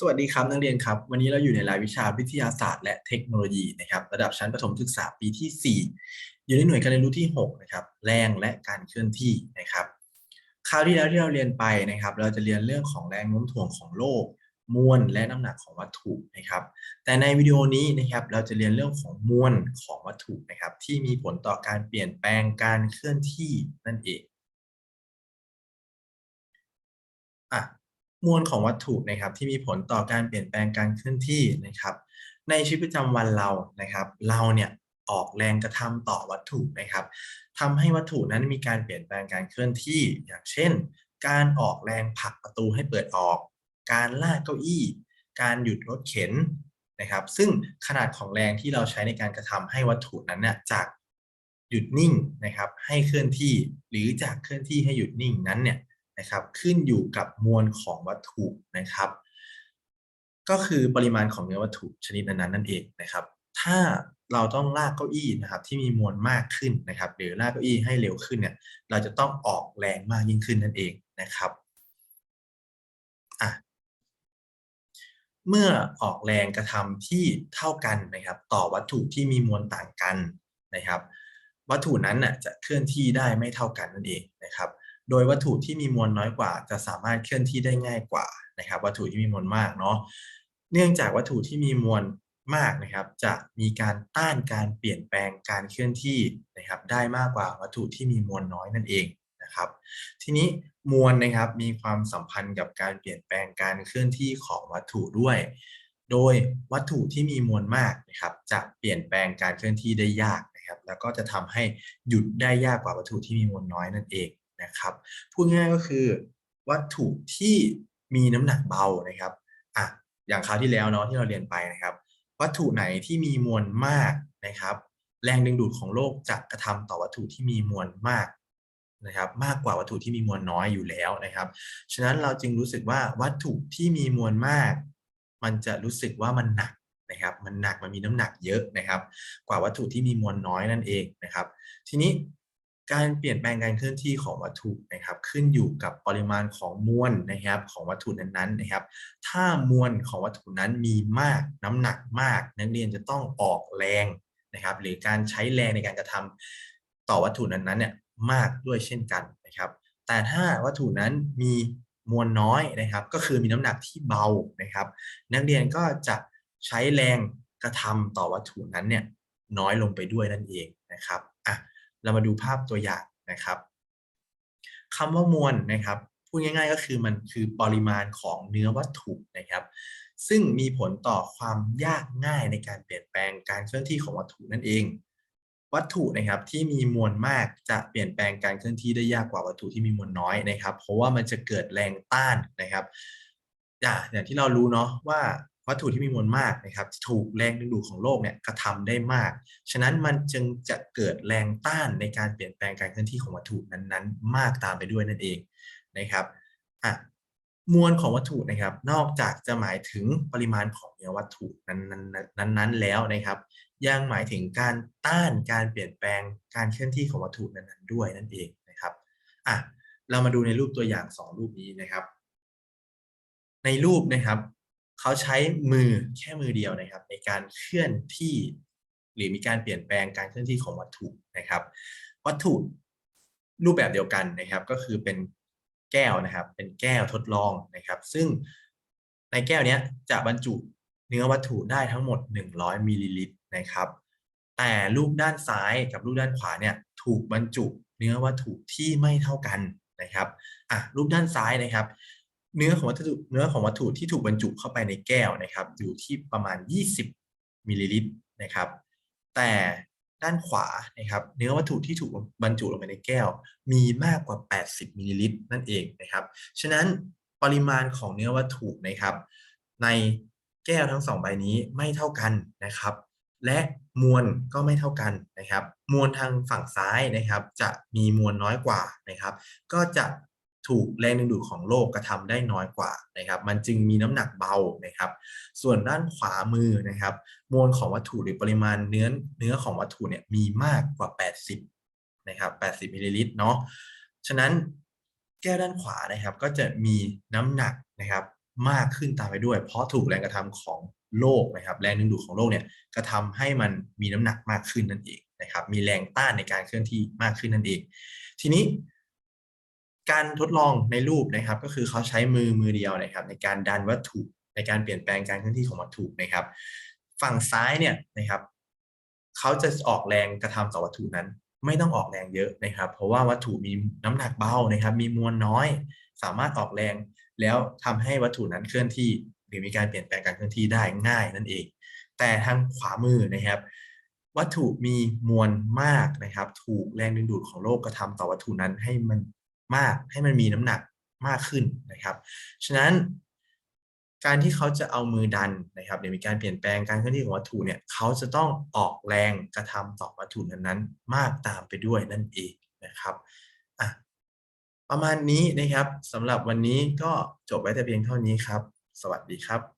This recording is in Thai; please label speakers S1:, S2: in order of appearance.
S1: สวัสดีครับนักเรียนครับ วันนี้เราอยู่ในรายวิชาวิทยาศาสตร์และเทคโนโลยีนะครับ ระดับชั้นประถมศึกษาปีที่ 4 อยู่ในหน่วยการเรียนรู้ที่ 6 นะครับ แรงและการเคลื่อนที่นะครับคราวที่แล้วที่เราเรียนไปนะครับ เราจะเรียนเรื่องของแรงโน้มถ่วงของโลก มวลและน้ำหนักของวัตถุนะครับ แต่ในวิดีโอนี้นะครับเราจะเรียนเรื่องของมวลของวัตถุนะครับ ที่มีผลต่อการเปลี่ยนแปลงการเคลื่อนที่นั่นเองอะ มวลของวัตถุนะครับที่มีผลต่อการเปลี่ยนแปลงการเคลื่อนที่นะครับ ในชีวิตประจำวันเรานะครับ เราเนี่ยออกแรงกระทำต่อวัตถุนะครับทำให้วัตถุนั้นมีการเปลี่ยนแปลงการเคลื่อนที่ อย่างเช่น การออกแรงผลักประตูให้เปิดออก การลากเก้าอี้ การหยุดรถเข็นนะครับ ซึ่งขนาดของแรงที่เราใช้ในการกระทำให้วัตถุนั้นเนี่ยจากหยุดนิ่งนะครับ ให้เคลื่อนที่หรือจากเคลื่อนที่ให้หยุดนิ่งนั้นเนี่ย นะครับ ขึ้นอยู่กับมวลของวัตถุนะครับ ก็คือปริมาณของเนื้อวัตถุชนิดนั้นๆนั่นเองนะครับ ถ้าเราต้องลากเก้าอี้นะครับ ที่มีมวลมากขึ้นนะครับ หรือลากเก้าอี้ให้เร็วขึ้นเนี่ย เราจะต้องออกแรงมากยิ่งขึ้นนั่นเองนะครับอะเมื่อออกแรงกระทำที่เท่ากันนะครับ ต่อวัตถุที่มีมวลต่างกันนะครับ วัตถุนั้นน่ะจะเคลื่อนที่ได้ไม่เท่ากันนั่นเองนะครับ โดยวัตถุที่มีมวลน้อยกว่า จะสามารถเคลื่อนที่ได้ง่ายกว่านะครับ วัตถุที่มีมวลมากเนาะเนื่องจากวัตถุที่มีมวลมากนะครับ จะมีการต้านการเปลี่ยนแปลงการเคลื่อนที่นะครับ ได้มากกว่าวัตถุที่มีมวลน้อยนั่นเองนะครับ ทีนี้มวลนะครับมีความสัมพันธ์กับการเปลี่ยนแปลงการเคลื่อนที่ของวัตถุด้วย โดยวัตถุที่มีมวลมากนะครับ จะเปลี่ยนแปลงการเคลื่อนที่ได้ยากนะครับ แล้วก็จะทำให้หยุดได้ยากกว่าวัตถุที่มีมวลน้อยนั่นเอง นะครับ พูดง่ายก็คือวัตถุที่มีน้ำหนักเบานะครับอะอย่างคราวที่แล้วเนาะที่เราเรียนไปนะครับ วัตถุไหนที่มีมวลมากนะครับ แรงดึงดูดของโลกจะกระทำต่อวัตถุที่มีมวลมากนะครับ มากกว่าวัตถุที่มีมวลน้อยอยู่แล้วนะครับ ฉะนั้นเราจึงรู้สึกว่าวัตถุที่มีมวลมาก มันจะรู้สึกว่ามันหนักนะครับ มันหนักมันมีน้ำหนักเยอะนะครับ กว่าวัตถุที่มีมวลน้อยนั่นเองนะครับ ทีนี้ การเปลี่ยนแปลงการเคลื่อนที่ของวัตถุนะครับขึ้นอยู่กับปริมาณของมวลนะครับของวัตถุนั้นๆนะครับ ถ้ามวลของวัตถุนั้นมีมากน้ำหนักมาก นักเรียนจะต้องออกแรงนะครับ หรือการใช้แรงในการกระทำต่อวัตถุนั้นๆเนี่ยมากด้วยเช่นกันนะครับ แต่ถ้าวัตถุนั้นมีมวลน้อยนะครับ ก็คือมีน้ำหนักที่เบานะครับ นักเรียนก็จะใช้แรงกระทำต่อวัตถุนั้นเนี่ยน้อยลงไปด้วยนั่นเองนะครับอะ เรามาดูภาพตัวอย่างนะครับคำว่ามวลนะครับพูดง่าย ๆ ก็คือมันคือปริมาณของเนื้อวัตถุนะครับ ซึ่งมีผลต่อความยากง่ายในการเปลี่ยนแปลงการเคลื่อนที่ของวัตถุนั่นเอง วัตถุนะครับที่มีมวลมากจะเปลี่ยนแปลงการเคลื่อนที่ได้ยากกว่าวัตถุที่มีมวลน้อยนะครับ เพราะว่ามันจะเกิดแรงต้านนะครับอย่างที่เรารู้เนาะว่า วัตถุที่มีมวลมากนะครับถูกแรงดึงดูดของโลกเนี่ยกระทำได้มาก ฉะนั้นมันจึงจะเกิดแรงต้านในการเปลี่ยนแปลงการเคลื่อนที่ของวัตถุนั้นๆ มากตามไปด้วยนั่นเองนะครับอะมวลของวัตถุนะครับ นอกจากจะหมายถึงปริมาณของเนื้อวัตถุนั้นๆแล้วนะครับ ยังหมายถึงการต้านการเปลี่ยนแปลงการเคลื่อนที่ของวัตถุนั้นๆด้วยนั่นเองนะครับอะเรามาดูในรูปตัวอย่าง 2 รูปนี้นะครับ ในรูปนะครับ เขาใช้มือแค่มือเดียวนะครับ ในการเคลื่อนที่ หรือมีการเปลี่ยนแปลงการเคลื่อนที่ของวัตถุนะครับ วัตถุรูปแบบเดียวกันนะครับ ก็คือเป็นแก้วนะครับ เป็นแก้วทดลองนะครับ ซึ่งในแก้วนี้จะบรรจุเนื้อวัตถุได้ทั้งหมด 100มิลลิลิตรนะครับ แต่รูปด้านซ้ายกับรูปด้านขวาเนี่ยถูกบรรจุเนื้อวัตถุที่ไม่เท่ากันนะครับอะรูปด้านซ้ายนะครับ เนื้อของวัตถุเนื้อของวัตถุที่ถูกบรรจุเข้าไปในแก้วนะครับ อยู่ที่ประมาณ 20มิลลิลิตรนะครับ แต่ด้านขวานะครับ เนื้อวัตถุที่ถูกบรรจุลงไปในแก้ว มีมากกว่า 80มิลลิลิตรนั่นเองนะครับ ฉะนั้นปริมาณของเนื้อวัตถุนะครับ ในแก้วทั้งสองใบนี้ไม่เท่ากันนะครับ และมวลก็ไม่เท่ากันนะครับ มวลทางฝั่งซ้ายนะครับ จะมีมวลน้อยกว่านะครับ ก็จะ ถูกแรงดึงดูดของโลกกระทำได้น้อยกว่านะครับ มันจึงมีน้ำหนักเบานะครับ ส่วนด้านขวามือนะครับ มวลของวัตถุหรือปริมาณเนื้อเนื้อของวัตถุเนี่ยมีมากกว่า 80นะครับ80มิลลิลิตรเนาะฉะนั้นแก้วด้านขวานะครับ ก็จะมีน้ำหนักนะครับมากขึ้นตามไปด้วย เพราะถูกแรงกระทำของโลกนะครับ แรงดึงดูดของโลกเนี่ยกระทำให้มันมีน้ำหนักมากขึ้นนั่นเองนะครับ มีแรงต้านในการเคลื่อนที่มากขึ้นนั่นเอง ทีนี้ การทดลองในรูปนะครับ ก็คือเขาใช้มือมือเดียวนะครับ ในการดันวัตถุในการเปลี่ยนแปลงการเคลื่อนที่ของวัตถุนะครับ ฝั่งซ้ายเนี่ยนะครับเขาจะออกแรงกระทำต่อวัตถุนั้น ไม่ต้องออกแรงเยอะนะครับ เพราะว่าวัตถุมีน้ำหนักเบานะครับ มีมวลน้อย สามารถออกแรงแล้วทำให้วัตถุนั้นเคลื่อนที่ หรือมีการเปลี่ยนแปลงการเคลื่อนที่ได้ง่ายนั่นเอง แต่ทางขวามือนะครับ วัตถุมีมวลมากนะครับ ถูกแรงดึงดูดของโลกกระทำต่อวัตถุนั้นให้มัน มากให้มันมีน้ำหนักมากขึ้นนะครับ ฉะนั้นการที่เขาจะเอามือดันนะครับหรือมีการเปลี่ยนแปลงการเคลื่อนที่ของวัตถุเนี่ยเขาจะต้องออกแรงกระทำต่อวัตถุนั้นๆ มากตามไปด้วยนั่นเองนะครับอะประมาณนี้นะครับสำหรับวันนี้ก็จบไว้แต่เพียงเท่านี้ครับ สวัสดีครับ